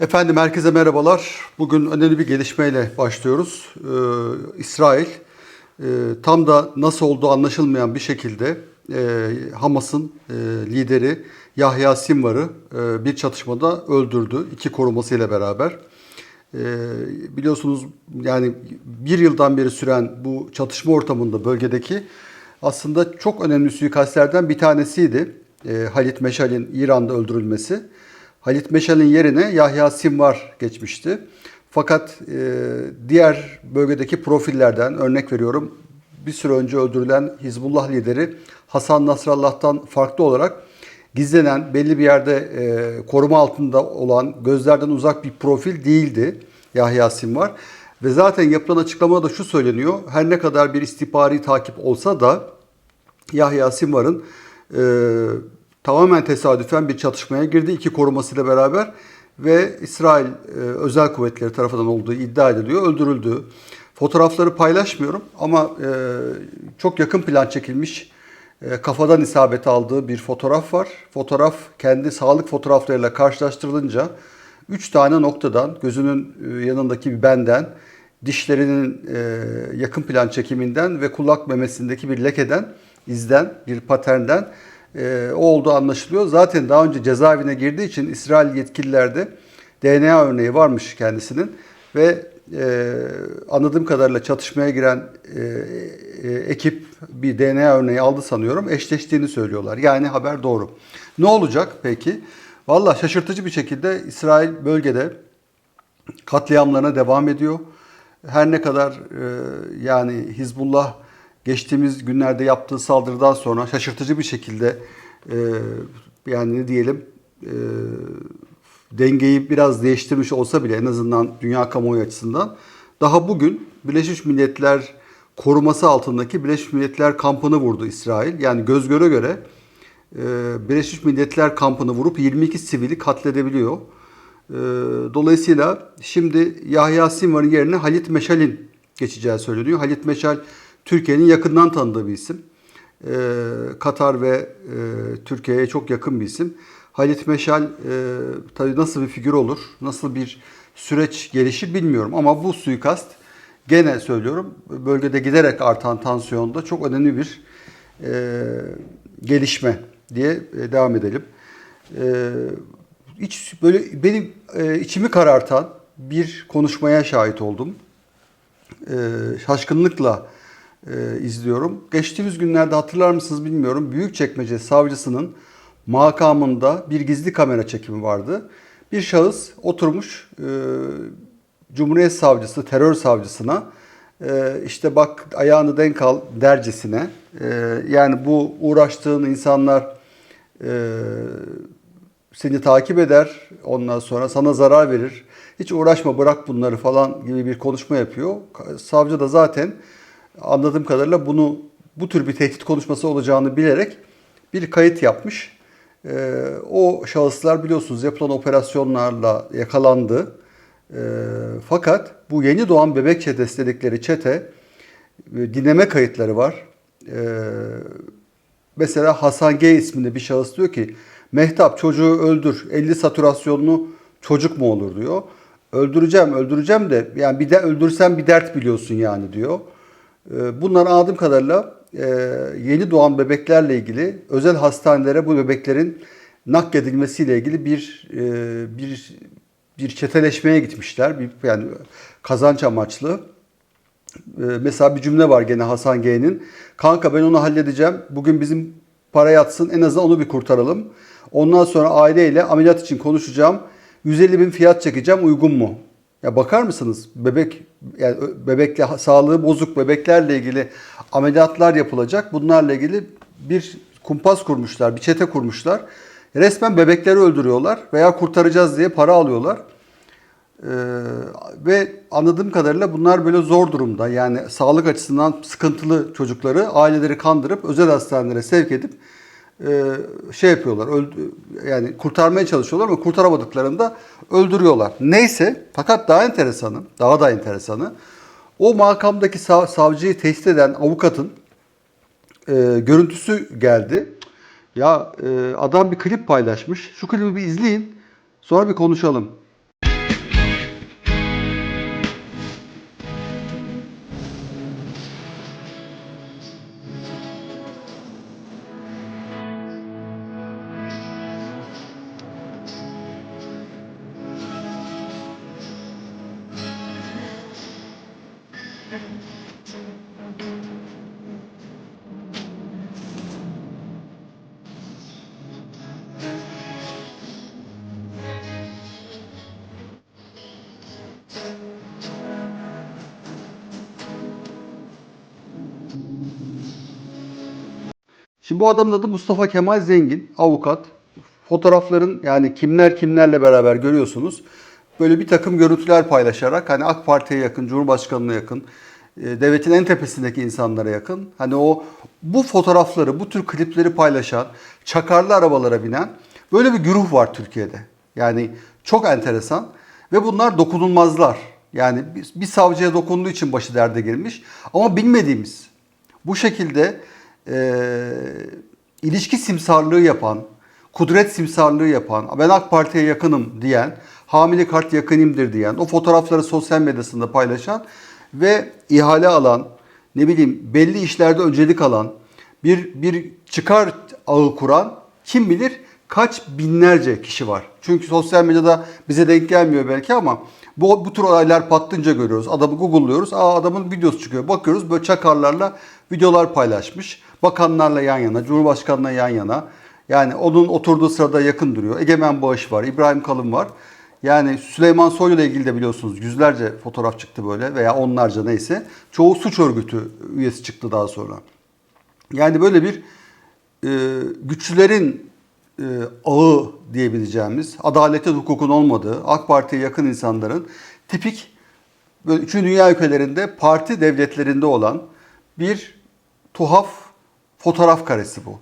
Efendim herkese merhabalar. Bugün önemli bir gelişmeyle başlıyoruz. Ee, İsrail e, tam da nasıl olduğu anlaşılmayan bir şekilde e, Hamas'ın e, lideri Yahya Sinvar'ı e, bir çatışmada öldürdü. iki korumasıyla beraber. E, biliyorsunuz yani bir yıldan beri süren bu çatışma ortamında bölgedeki aslında çok önemli suikastlerden bir tanesiydi. E, Halit Meşal'in İran'da öldürülmesi. Halit Meşal'in yerine Yahya Sinvar geçmişti. Fakat e, diğer bölgedeki profillerden örnek veriyorum bir süre önce öldürülen Hizbullah lideri Hasan Nasrallah'tan farklı olarak gizlenen belli bir yerde e, koruma altında olan gözlerden uzak bir profil değildi Yahya Sinvar. Ve zaten yapılan açıklamada şu söyleniyor. Her ne kadar bir istihbari takip olsa da Yahya Sinvar'ın e, tamamen tesadüfen bir çatışmaya girdi iki korumasıyla beraber ve İsrail e, özel kuvvetleri tarafından olduğu iddia ediliyor. Öldürüldü. Fotoğrafları paylaşmıyorum ama e, çok yakın plan çekilmiş e, kafadan isabet aldığı bir fotoğraf var. Fotoğraf kendi sağlık fotoğraflarıyla karşılaştırılınca 3 tane noktadan gözünün e, yanındaki bir benden, dişlerinin e, yakın plan çekiminden ve kulak memesindeki bir lekeden, izden, bir paternden e, olduğu anlaşılıyor. Zaten daha önce cezaevine girdiği için İsrail yetkililer de DNA örneği varmış kendisinin ve e, anladığım kadarıyla çatışmaya giren e, e, ekip bir DNA örneği aldı sanıyorum. Eşleştiğini söylüyorlar. Yani haber doğru. Ne olacak peki? Valla şaşırtıcı bir şekilde İsrail bölgede katliamlarına devam ediyor. Her ne kadar e, yani Hizbullah geçtiğimiz günlerde yaptığı saldırıdan sonra şaşırtıcı bir şekilde e, yani ne diyelim e, dengeyi biraz değiştirmiş olsa bile en azından dünya kamuoyu açısından daha bugün Birleşmiş Milletler koruması altındaki Birleşmiş Milletler kampını vurdu İsrail. Yani göz göre göre e, Birleşmiş Milletler kampını vurup 22 sivili katledebiliyor. E, dolayısıyla şimdi Yahya Sinvar'ın yerine Halit Meşal'in geçeceği söyleniyor. Halit Meşal Türkiye'nin yakından tanıdığı bir isim. Ee, Katar ve e, Türkiye'ye çok yakın bir isim. Halit Meşal e, tabii nasıl bir figür olur, nasıl bir süreç gelişir bilmiyorum. Ama bu suikast gene söylüyorum bölgede giderek artan tansiyonda çok önemli bir e, gelişme diye e, devam edelim. E, hiç böyle benim e, içimi karartan bir konuşmaya şahit oldum. E, şaşkınlıkla e, izliyorum. Geçtiğimiz günlerde hatırlar mısınız bilmiyorum. Büyükçekmece savcısının makamında bir gizli kamera çekimi vardı. Bir şahıs oturmuş e, Cumhuriyet Savcısı, terör savcısına e, işte bak ayağını denk al dercesine. E, yani bu uğraştığın insanlar e, seni takip eder. Ondan sonra sana zarar verir. Hiç uğraşma bırak bunları falan gibi bir konuşma yapıyor. Savcı da zaten anladığım kadarıyla bunu bu tür bir tehdit konuşması olacağını bilerek bir kayıt yapmış. Ee, o şahıslar biliyorsunuz yapılan operasyonlarla yakalandı. Ee, fakat bu yeni doğan bebek çetesi dedikleri çete e, dinleme kayıtları var. Ee, mesela Hasan G isminde bir şahıs diyor ki Mehtap çocuğu öldür 50 satürasyonlu çocuk mu olur diyor. Öldüreceğim öldüreceğim de yani bir de öldürsem bir dert biliyorsun yani diyor. Ee, Bunlar anladığım kadarıyla e, yeni doğan bebeklerle ilgili özel hastanelere bu bebeklerin nakledilmesiyle ilgili bir e, bir bir çeteleşmeye gitmişler. Bir, yani kazanç amaçlı. Ee, Mesela bir cümle var gene Hasan G'nin. Kanka ben onu halledeceğim. Bugün bizim para yatsın. En azından onu bir kurtaralım. Ondan sonra aileyle ameliyat için konuşacağım. 150 bin fiyat çekeceğim. Uygun mu? Ya bakar mısınız? Bebek yani bebekle sağlığı bozuk bebeklerle ilgili ameliyatlar yapılacak. Bunlarla ilgili bir kumpas kurmuşlar, bir çete kurmuşlar. Resmen bebekleri öldürüyorlar veya kurtaracağız diye para alıyorlar. Ee, ve anladığım kadarıyla bunlar böyle zor durumda. Yani sağlık açısından sıkıntılı çocukları aileleri kandırıp özel hastanelere sevk edip şey yapıyorlar. Yani kurtarmaya çalışıyorlar ama kurtaramadıklarında öldürüyorlar. Neyse fakat daha enteresanı, daha da enteresanı o makamdaki sav- savcıyı tehdit eden avukatın e, görüntüsü geldi. Ya e, adam bir klip paylaşmış. Şu klibi bir izleyin. Sonra bir konuşalım. Şimdi bu adamın adı Mustafa Kemal Zengin, avukat. Fotoğrafların yani kimler kimlerle beraber görüyorsunuz. Böyle bir takım görüntüler paylaşarak hani AK Parti'ye yakın, Cumhurbaşkanı'na yakın, e, devletin en tepesindeki insanlara yakın. Hani o bu fotoğrafları, bu tür klipleri paylaşan, çakarlı arabalara binen böyle bir güruh var Türkiye'de. Yani çok enteresan ve bunlar dokunulmazlar. Yani bir, bir savcıya dokunduğu için başı derde girmiş ama bilmediğimiz bu şekilde e, ilişki simsarlığı yapan, kudret simsarlığı yapan, ben AK Parti'ye yakınım diyen, hamile kart yakınımdır diyen, o fotoğrafları sosyal medyasında paylaşan ve ihale alan, ne bileyim belli işlerde öncelik alan, bir, bir çıkar ağı kuran kim bilir kaç binlerce kişi var. Çünkü sosyal medyada bize denk gelmiyor belki ama bu, bu tür olaylar patlınca görüyoruz. Adamı google'lıyoruz. Aa adamın videosu çıkıyor. Bakıyoruz böyle çakarlarla videolar paylaşmış. Bakanlarla yan yana, Cumhurbaşkanı'na yan yana. Yani onun oturduğu sırada yakın duruyor. Egemen Bağış var, İbrahim Kalın var. Yani Süleyman Soylu ile ilgili de biliyorsunuz yüzlerce fotoğraf çıktı böyle veya onlarca neyse. Çoğu suç örgütü üyesi çıktı daha sonra. Yani böyle bir e, güçlülerin e, ağı diyebileceğimiz, adaletin, hukukun olmadığı, AK Parti'ye yakın insanların tipik böyle üçüncü dünya ülkelerinde parti devletlerinde olan bir tuhaf fotoğraf karesi bu.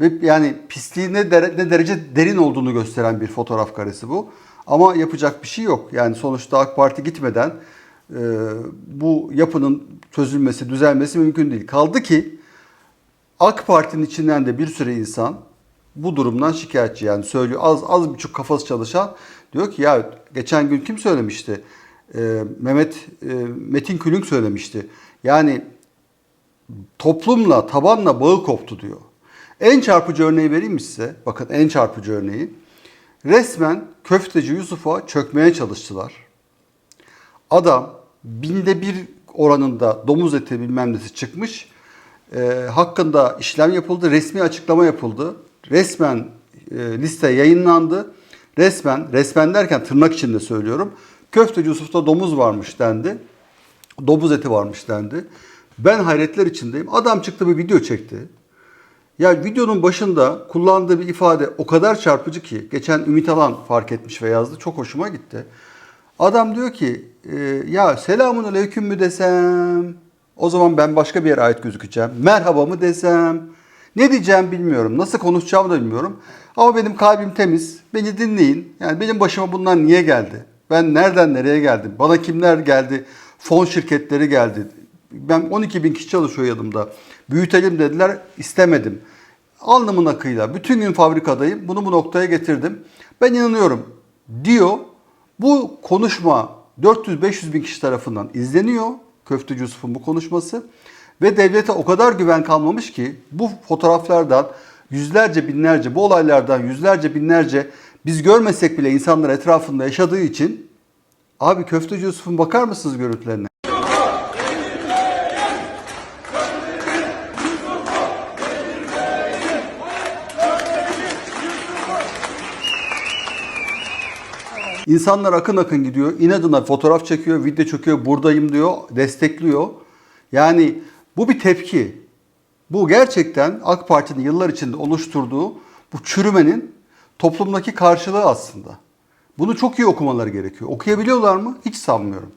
Ve yani pisliğin ne, dere- ne derece derin olduğunu gösteren bir fotoğraf karesi bu. Ama yapacak bir şey yok. Yani sonuçta AK Parti gitmeden e, bu yapının çözülmesi, düzelmesi mümkün değil. Kaldı ki AK Parti'nin içinden de bir sürü insan bu durumdan şikayetçi. Yani söylüyor az az buçuk kafası çalışan diyor ki ya geçen gün kim söylemişti? Ee, Mehmet e, Metin Külünk söylemişti. Yani toplumla, tabanla bağı koptu diyor. En çarpıcı örneği vereyim mi size? Bakın en çarpıcı örneği. Resmen köfteci Yusuf'a çökmeye çalıştılar. Adam binde bir oranında domuz eti bilmem nesi çıkmış. Ee, hakkında işlem yapıldı, resmi açıklama yapıldı. Resmen e, liste yayınlandı. Resmen, resmen derken tırnak içinde söylüyorum. Köfteci Yusuf'ta domuz varmış dendi. Domuz eti varmış dendi. Ben hayretler içindeyim. Adam çıktı bir video çekti. Ya videonun başında kullandığı bir ifade o kadar çarpıcı ki geçen Ümit Alan fark etmiş ve yazdı. Çok hoşuma gitti. Adam diyor ki e, ya selamun aleyküm mü desem o zaman ben başka bir yere ait gözükeceğim. Merhaba mı desem ne diyeceğim bilmiyorum. Nasıl konuşacağımı da bilmiyorum. Ama benim kalbim temiz. Beni dinleyin. Yani benim başıma bunlar niye geldi? Ben nereden nereye geldim? Bana kimler geldi? Fon şirketleri geldi. Ben 12 bin kişi çalışıyor yanımda. Büyütelim dediler. istemedim. Alnımın akıyla bütün gün fabrikadayım. Bunu bu noktaya getirdim. Ben inanıyorum diyor. Bu konuşma 400-500 bin kişi tarafından izleniyor. Köfteci Yusuf'un bu konuşması. Ve devlete o kadar güven kalmamış ki bu fotoğraflardan yüzlerce binlerce bu olaylardan yüzlerce binlerce biz görmesek bile insanlar etrafında yaşadığı için abi Köfteci Yusuf'un bakar mısınız görüntülerine? İnsanlar akın akın gidiyor. İnadına fotoğraf çekiyor, video çekiyor, buradayım diyor, destekliyor. Yani bu bir tepki. Bu gerçekten AK Parti'nin yıllar içinde oluşturduğu bu çürümenin toplumdaki karşılığı aslında. Bunu çok iyi okumaları gerekiyor. Okuyabiliyorlar mı? Hiç sanmıyorum.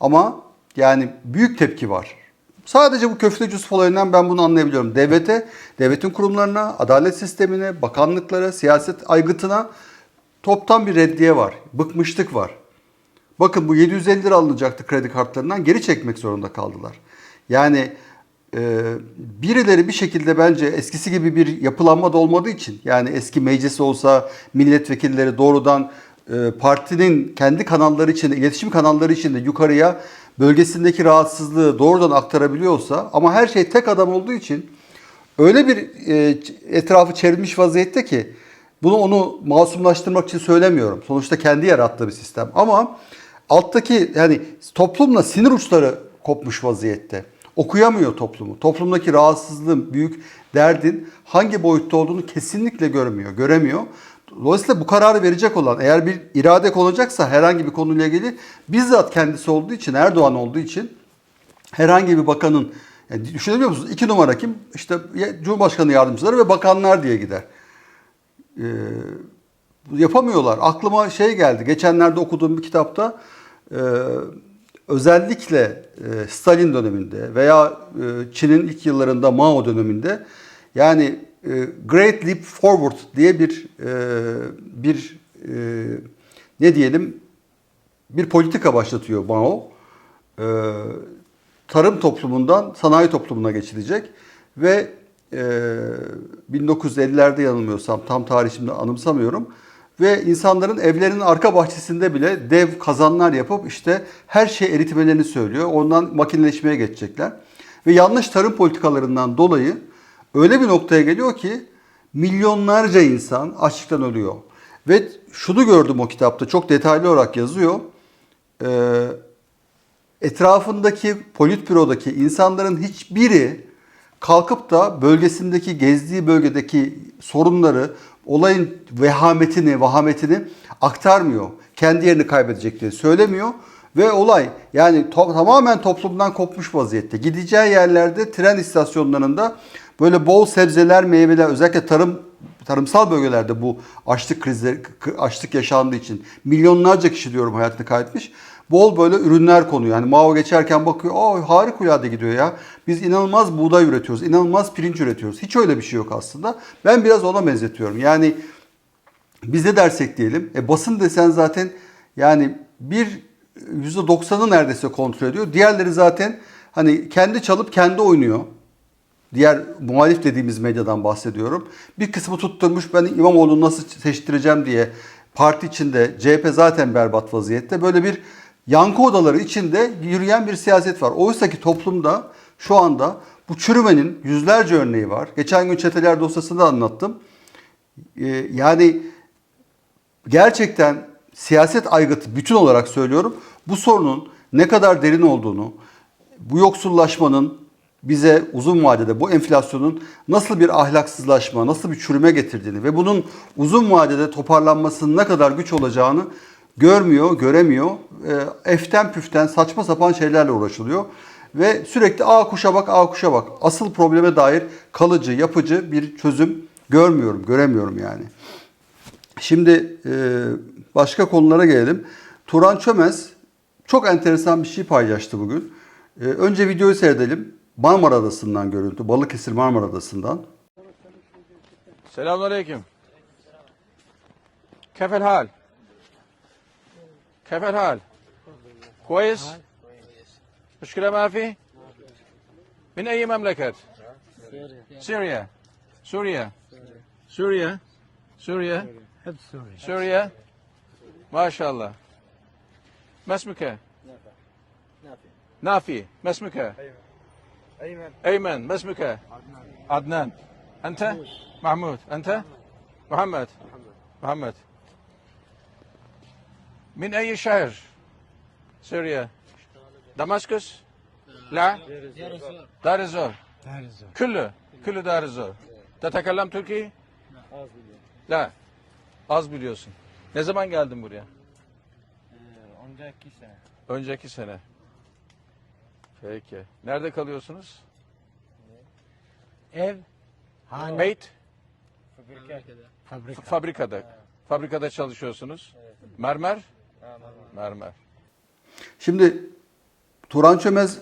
Ama yani büyük tepki var. Sadece bu köfteci Yusuf olayından ben bunu anlayabiliyorum. Devlete, devletin kurumlarına, adalet sistemine, bakanlıklara, siyaset aygıtına toptan bir reddiye var. Bıkmışlık var. Bakın bu 750 lira alınacaktı kredi kartlarından geri çekmek zorunda kaldılar. Yani e, birileri bir şekilde bence eskisi gibi bir yapılanma da olmadığı için yani eski meclis olsa milletvekilleri doğrudan e, partinin kendi kanalları içinde, iletişim kanalları içinde yukarıya bölgesindeki rahatsızlığı doğrudan aktarabiliyorsa ama her şey tek adam olduğu için öyle bir e, etrafı çevrilmiş vaziyette ki bunu onu masumlaştırmak için söylemiyorum. Sonuçta kendi yarattığı bir sistem. Ama alttaki yani toplumla sinir uçları kopmuş vaziyette. Okuyamıyor toplumu. Toplumdaki rahatsızlığın, büyük derdin hangi boyutta olduğunu kesinlikle görmüyor, göremiyor. Dolayısıyla bu kararı verecek olan eğer bir irade olacaksa herhangi bir konuyla ilgili bizzat kendisi olduğu için, Erdoğan olduğu için herhangi bir bakanın Yani düşünebiliyor musunuz? İki numara kim? İşte Cumhurbaşkanı yardımcıları ve bakanlar diye gider. Ee, yapamıyorlar. Aklıma şey geldi. Geçenlerde okuduğum bir kitapta e, özellikle e, Stalin döneminde veya e, Çin'in ilk yıllarında Mao döneminde yani e, Great Leap Forward diye bir e, bir e, ne diyelim bir politika başlatıyor Mao. E, tarım toplumundan sanayi toplumuna geçilecek ve e, 1950'lerde yanılmıyorsam tam tarih şimdi anımsamıyorum ve insanların evlerinin arka bahçesinde bile dev kazanlar yapıp işte her şey eritmelerini söylüyor. Ondan makineleşmeye geçecekler. Ve yanlış tarım politikalarından dolayı öyle bir noktaya geliyor ki milyonlarca insan açlıktan ölüyor. Ve şunu gördüm o kitapta çok detaylı olarak yazıyor. Ee, etrafındaki politbürodaki insanların hiçbiri kalkıp da bölgesindeki gezdiği bölgedeki sorunları, olayın vehametini, vahametini aktarmıyor. Kendi yerini kaybedecek diye söylemiyor ve olay yani to- tamamen toplumdan kopmuş vaziyette. Gideceği yerlerde tren istasyonlarında böyle bol sebzeler, meyveler özellikle tarım tarımsal bölgelerde bu açlık krizleri açlık yaşandığı için milyonlarca kişi diyorum hayatını kaybetmiş. Bol böyle ürünler konuyor. Yani Mao geçerken bakıyor, aa harikulade gidiyor ya. Biz inanılmaz buğday üretiyoruz, inanılmaz pirinç üretiyoruz. Hiç öyle bir şey yok aslında. Ben biraz ona benzetiyorum. Yani biz ne dersek diyelim, e, basın desen zaten yani bir %90'ı neredeyse kontrol ediyor. Diğerleri zaten hani kendi çalıp kendi oynuyor. Diğer muhalif dediğimiz medyadan bahsediyorum. Bir kısmı tutturmuş ben İmamoğlu'nu nasıl seçtireceğim diye parti içinde CHP zaten berbat vaziyette. Böyle bir yankı odaları içinde yürüyen bir siyaset var. Oysa ki toplumda şu anda bu çürümenin yüzlerce örneği var. Geçen gün çeteler dosyasında anlattım. Ee, yani gerçekten siyaset aygıtı bütün olarak söylüyorum. Bu sorunun ne kadar derin olduğunu, bu yoksullaşmanın bize uzun vadede bu enflasyonun nasıl bir ahlaksızlaşma, nasıl bir çürüme getirdiğini ve bunun uzun vadede toparlanmasının ne kadar güç olacağını görmüyor, göremiyor. Ee, eften püften saçma sapan şeylerle uğraşılıyor. Ve sürekli A kuşa bak, A kuşa bak. Asıl probleme dair kalıcı, yapıcı bir çözüm görmüyorum, göremiyorum yani. Şimdi e, başka konulara gelelim. Turan Çömez çok enteresan bir şey paylaştı bugün. E, önce videoyu seyredelim. Marmara Adası'ndan görüntü. Balıkesir Marmara Adası'ndan. Selamünaleyküm. Kefel hal. كيف الحال؟ كويس؟ مشكلة ما في؟ من أي مملكة؟ سوريا سوريا سوريا سوريا سوريا ما شاء الله ما اسمك؟ نافي ما اسمك؟ أيمن أيمن ما اسمك؟ عدنان أنت؟ محمود أنت؟ محمد محمد Min ayyi şehir? Suriye. Damaskus? La? Darizor. Küllü. Küllü Darizor. Tetekellam Türkiye? La. Az biliyorsun. Ne zaman geldin buraya? Ee, önceki sene. Önceki sene. Peki. Nerede kalıyorsunuz? Ev. Hane. Beyt. Fabrikada. Fabrikada. Fabrikada çalışıyorsunuz. Mermer. Mermer. Şimdi Turan Çömez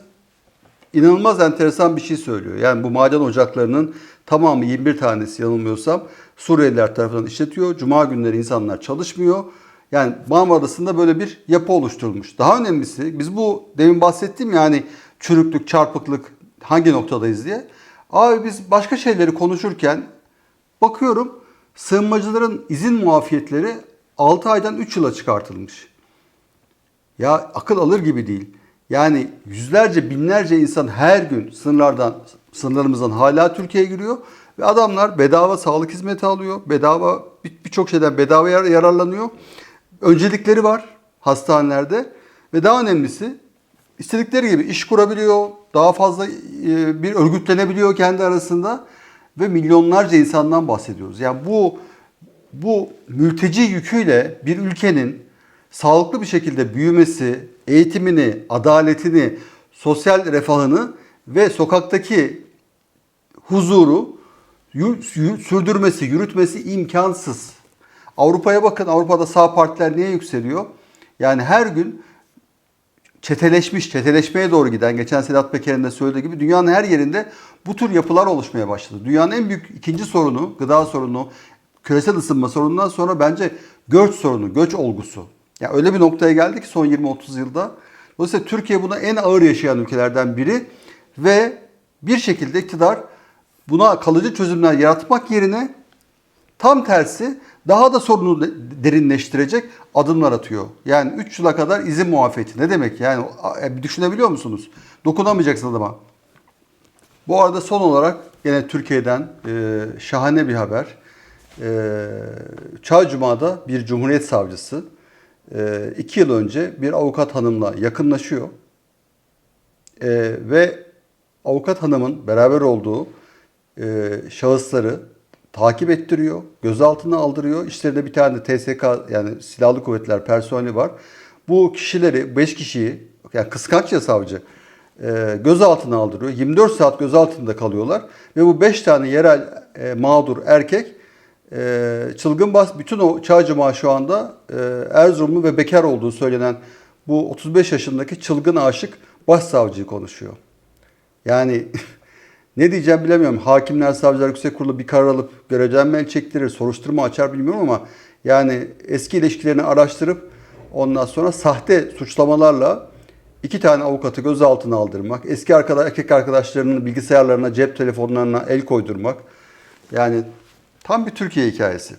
inanılmaz enteresan bir şey söylüyor. Yani bu maden ocaklarının tamamı 21 tanesi yanılmıyorsam Suriyeliler tarafından işletiyor. Cuma günleri insanlar çalışmıyor. Yani Marmara Adası'nda böyle bir yapı oluşturulmuş. Daha önemlisi biz bu demin bahsettiğim yani çürüklük, çarpıklık hangi noktadayız diye. Abi biz başka şeyleri konuşurken bakıyorum sığınmacıların izin muafiyetleri 6 aydan 3 yıla çıkartılmış. Ya akıl alır gibi değil. Yani yüzlerce binlerce insan her gün sınırlardan sınırlarımızdan hala Türkiye'ye giriyor ve adamlar bedava sağlık hizmeti alıyor. Bedava bir- birçok şeyden bedava yar- yararlanıyor. Öncelikleri var hastanelerde ve daha önemlisi istedikleri gibi iş kurabiliyor. Daha fazla e, bir örgütlenebiliyor kendi arasında ve milyonlarca insandan bahsediyoruz. Yani bu bu mülteci yüküyle bir ülkenin sağlıklı bir şekilde büyümesi, eğitimini, adaletini, sosyal refahını ve sokaktaki huzuru sürdürmesi, yürütmesi imkansız. Avrupa'ya bakın. Avrupa'da sağ partiler niye yükseliyor? Yani her gün çeteleşmiş, çeteleşmeye doğru giden, geçen Sedat Peker'in de söylediği gibi dünyanın her yerinde bu tür yapılar oluşmaya başladı. Dünyanın en büyük ikinci sorunu, gıda sorunu, küresel ısınma sorunundan sonra bence göç sorunu, göç olgusu. Yani öyle bir noktaya geldi ki son 20-30 yılda. Dolayısıyla Türkiye buna en ağır yaşayan ülkelerden biri ve bir şekilde iktidar buna kalıcı çözümler yaratmak yerine Tam tersi daha da sorunu de- derinleştirecek adımlar atıyor. Yani 3 yıla kadar izin muafiyeti. Ne demek yani e, düşünebiliyor musunuz? Dokunamayacaksın adama. Bu arada son olarak yine Türkiye'den e, şahane bir haber. E, Çaycuma'da bir cumhuriyet savcısı iki yıl önce bir avukat hanımla yakınlaşıyor. E, ve avukat hanımın beraber olduğu e, şahısları takip ettiriyor, gözaltına aldırıyor. İşlerinde bir tane de TSK yani silahlı kuvvetler personeli var. Bu kişileri, 5 kişiyi yani kıskanç ya savcı e, gözaltına aldırıyor. 24 saat gözaltında kalıyorlar ve bu 5 tane yerel e, mağdur erkek e, çılgın bas bütün o Çağcıma şu anda e, Erzurumlu ve bekar olduğu söylenen bu 35 yaşındaki çılgın aşık başsavcıyı konuşuyor. Yani ne diyeceğim bilemiyorum. Hakimler, savcılar, yüksek kurulu bir karar alıp görevden el çektirir, soruşturma açar bilmiyorum ama yani eski ilişkilerini araştırıp ondan sonra sahte suçlamalarla iki tane avukatı gözaltına aldırmak, eski arkadaş, erkek arkadaşlarının bilgisayarlarına, cep telefonlarına el koydurmak. Yani tam bir Türkiye hikayesi.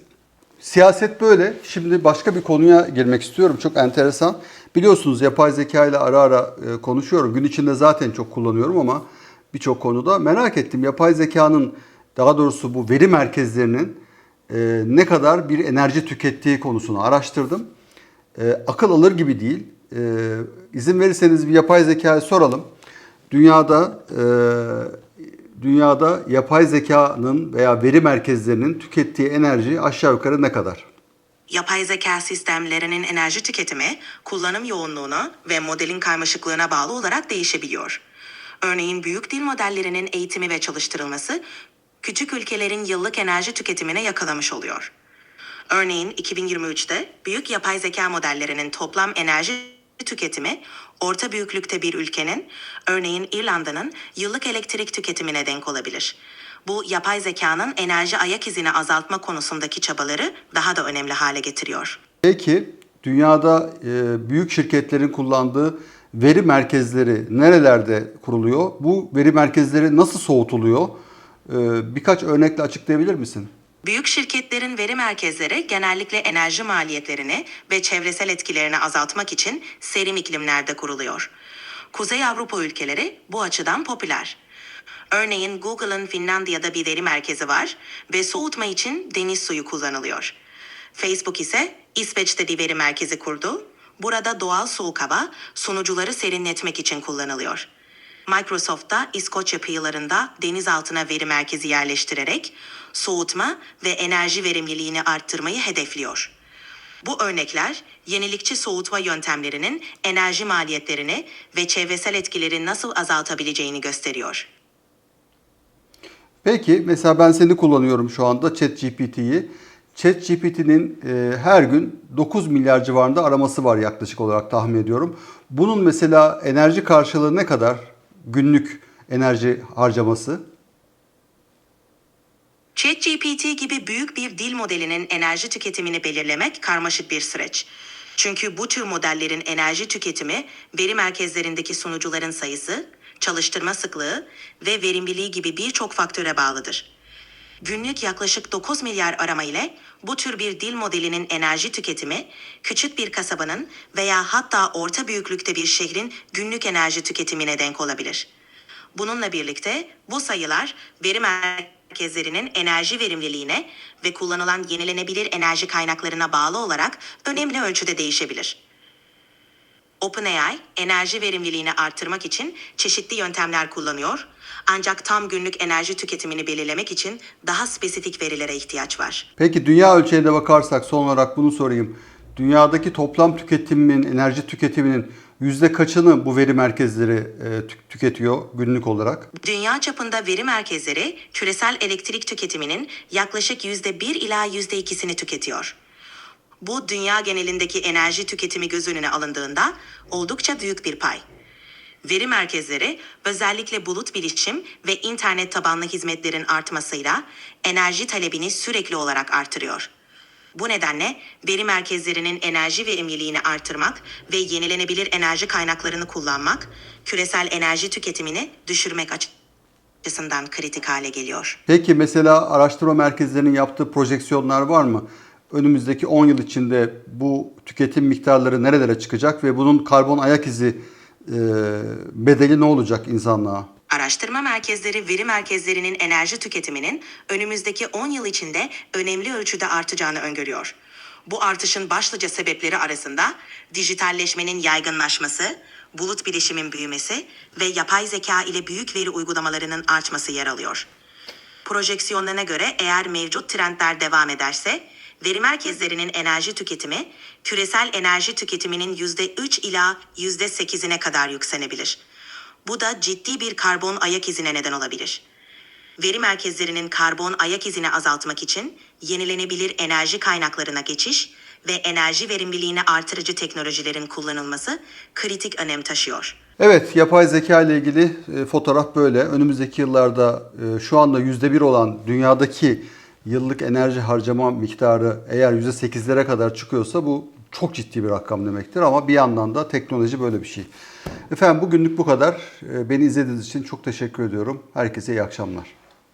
Siyaset böyle. Şimdi başka bir konuya girmek istiyorum. Çok enteresan. Biliyorsunuz yapay zeka ile ara ara e, konuşuyorum. Gün içinde zaten çok kullanıyorum ama birçok konuda merak ettim. Yapay zekanın daha doğrusu bu veri merkezlerinin e, ne kadar bir enerji tükettiği konusunu araştırdım. E, akıl alır gibi değil. E, izin verirseniz bir yapay zekaya soralım. Dünyada dünyada yapay zekanın veya veri merkezlerinin tükettiği enerji aşağı yukarı ne kadar? Yapay zeka sistemlerinin enerji tüketimi, kullanım yoğunluğuna ve modelin karmaşıklığına bağlı olarak değişebiliyor. Örneğin büyük dil modellerinin eğitimi ve çalıştırılması, küçük ülkelerin yıllık enerji tüketimine yakalamış oluyor. Örneğin 2023'te büyük yapay zeka modellerinin toplam enerji tüketimi, orta büyüklükte bir ülkenin, örneğin İrlanda'nın yıllık elektrik tüketimine denk olabilir. Bu yapay zekanın enerji ayak izini azaltma konusundaki çabaları daha da önemli hale getiriyor. Peki dünyada e, büyük şirketlerin kullandığı veri merkezleri nerelerde kuruluyor? Bu veri merkezleri nasıl soğutuluyor? E, birkaç örnekle açıklayabilir misin? Büyük şirketlerin veri merkezleri genellikle enerji maliyetlerini ve çevresel etkilerini azaltmak için serin iklimlerde kuruluyor. Kuzey Avrupa ülkeleri bu açıdan popüler. Örneğin Google'ın Finlandiya'da bir veri merkezi var ve soğutma için deniz suyu kullanılıyor. Facebook ise İsveç'te bir veri merkezi kurdu. Burada doğal soğuk hava sunucuları serinletmek için kullanılıyor. Microsoft da İskoçya kıyılarında deniz altına veri merkezi yerleştirerek soğutma ve enerji verimliliğini arttırmayı hedefliyor. Bu örnekler yenilikçi soğutma yöntemlerinin enerji maliyetlerini ve çevresel etkileri nasıl azaltabileceğini gösteriyor. Peki mesela ben seni kullanıyorum şu anda ChatGPT'yi. ChatGPT'nin e, her gün 9 milyar civarında araması var yaklaşık olarak tahmin ediyorum. Bunun mesela enerji karşılığı ne kadar günlük enerji harcaması? ChatGPT gibi büyük bir dil modelinin enerji tüketimini belirlemek karmaşık bir süreç. Çünkü bu tür modellerin enerji tüketimi, veri merkezlerindeki sunucuların sayısı, çalıştırma sıklığı ve verimliliği gibi birçok faktöre bağlıdır. Günlük yaklaşık 9 milyar arama ile bu tür bir dil modelinin enerji tüketimi, küçük bir kasabanın veya hatta orta büyüklükte bir şehrin günlük enerji tüketimine denk olabilir. Bununla birlikte bu sayılar veri merkezlerinin enerji verimliliğine ve kullanılan yenilenebilir enerji kaynaklarına bağlı olarak önemli ölçüde değişebilir. OpenAI enerji verimliliğini arttırmak için çeşitli yöntemler kullanıyor. Ancak tam günlük enerji tüketimini belirlemek için daha spesifik verilere ihtiyaç var. Peki dünya ölçeğinde bakarsak son olarak bunu sorayım. dünyadaki toplam tüketimin, enerji tüketiminin yüzde kaçını bu veri merkezleri e, tü- tüketiyor günlük olarak? Dünya çapında veri merkezleri küresel elektrik tüketiminin yaklaşık %1 ila %2'sini tüketiyor. Bu dünya genelindeki enerji tüketimi göz önüne alındığında oldukça büyük bir pay. Veri merkezleri özellikle bulut bilişim ve internet tabanlı hizmetlerin artmasıyla enerji talebini sürekli olarak artırıyor. Bu nedenle veri merkezlerinin enerji verimliliğini artırmak ve yenilenebilir enerji kaynaklarını kullanmak, küresel enerji tüketimini düşürmek açısından kritik hale geliyor. Peki mesela araştırma merkezlerinin yaptığı projeksiyonlar var mı? Önümüzdeki 10 yıl içinde bu tüketim miktarları nerelere çıkacak ve bunun karbon ayak izi e, bedeli ne olacak insanlığa? Araştırma merkezleri veri merkezlerinin enerji tüketiminin önümüzdeki 10 yıl içinde önemli ölçüde artacağını öngörüyor. Bu artışın başlıca sebepleri arasında dijitalleşmenin yaygınlaşması, bulut bilişimin büyümesi ve yapay zeka ile büyük veri uygulamalarının artması yer alıyor. Projeksiyonlarına göre eğer mevcut trendler devam ederse, veri merkezlerinin enerji tüketimi, küresel enerji tüketiminin %3 ila %8'ine kadar yükselebilir. Bu da ciddi bir karbon ayak izine neden olabilir. Veri merkezlerinin karbon ayak izini azaltmak için yenilenebilir enerji kaynaklarına geçiş ve enerji verimliliğini artırıcı teknolojilerin kullanılması kritik önem taşıyor. Evet, yapay zeka ile ilgili e, fotoğraf böyle. Önümüzdeki yıllarda e, şu anda %1 olan dünyadaki yıllık enerji harcama miktarı eğer %8'lere kadar çıkıyorsa bu çok ciddi bir rakam demektir. Ama bir yandan da teknoloji böyle bir şey. Efendim bugünlük bu kadar. E, Beni izlediğiniz için çok teşekkür ediyorum. Herkese iyi akşamlar.